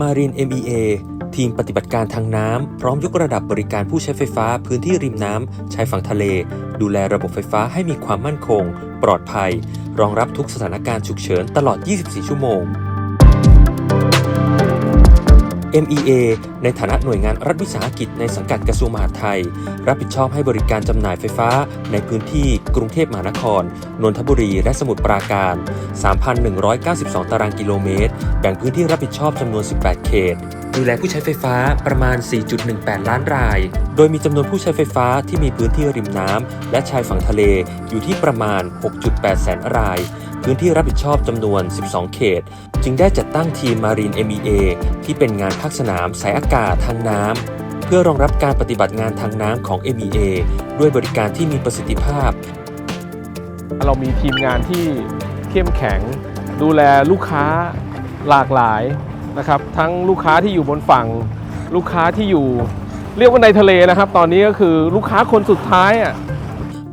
m a r i n MEA ทีมปฏิบัติการทางน้ำพร้อมยกระดับบริการผู้ใช้ไฟฟ้าพื้นที่ริมน้ำชายฝั่งทะเล ดูแลระบบไฟฟ้าให้มีความมั่นคง ปลอดภัย รองรับทุกสถานการณ์ฉุกเฉินตลอด 24 ชั่วโมง MEA ในฐานะหน่วยงานรัฐวิสาหกิจในสังกัดกระทรวงมหาดไทย รับผิดชอบให้บริการจำหน่ายไฟฟ้าในพื้นที่กรุงเทพมหานคร นนทบุรี และสมุทรปราการ 3,192 ตารางกิโลเมตร แบ่งพื้นที่รับผิดชอบจำนวน 18 เขต ดูแลผู้ใช้ไฟฟ้าประมาณ 4.18 ล้านราย โดยมีจำนวนผู้ใช้ไฟฟ้าที่มีพื้นที่ริมน้ำและชายฝั่งทะเลอยู่ที่ประมาณ 6.8 แสนราย พื้นที่รับผิดชอบจำนวน 12 เขต จึงได้จัดตั้งทีม Marine MEA ที่เป็นงานภาคสนามสายอากาศทางน้ำเพื่อรองรับการปฏิบัติงานทางน้ำของ MEA ด้วยบริการที่มีประสิทธิภาพ เรามีทีมงานที่ เข้มแข็ง ดูแลลูกค้าหลากหลายนะครับ ทั้งลูกค้าที่อยู่บนฝั่ง ลูกค้าที่อยู่ เรียกว่าในทะเลนะครับ ตอนนี้ก็คือลูกค้าคนสุดท้ายอะ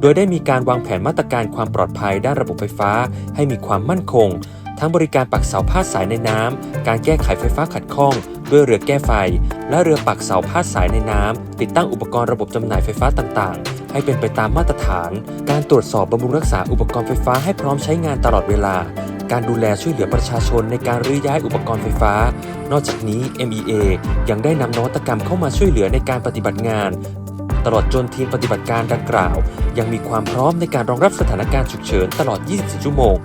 โดยได้มีการวางแผนมาตรการความปลอดภัยด้านระบบไฟฟ้า ให้มีความมั่นคง ทั้งบริการปักเสาพาดสายในน้ำการแก้ไขไฟฟ้าขัดข้อง ด้วยเรือแก้ไฟ และเรือปักเสาพาดสายในน้ำติดตั้งอุปกรณ์ระบบจำหน่ายไฟฟ้าต่างๆ ให้เป็นไปตามมาตรฐาน การตรวจสอบบำรุงรักษาอุปกรณ์ไฟฟ้าให้พร้อมใช้งานตลอดเวลา การดูแลช่วยเหลือประชาชนในการรื้อย้ายอุปกรณ์ไฟฟ้า นอกจากนี้ MEA ยังได้นำนวัตกรรมเข้ามาช่วยเหลือในการปฏิบัติงาน ตลอดจนทีมปฏิบัติการดังกล่าว ยังมีความพร้อมในการรองรับสถานการณ์ฉุกเฉินตลอด 24 ชั่วโมง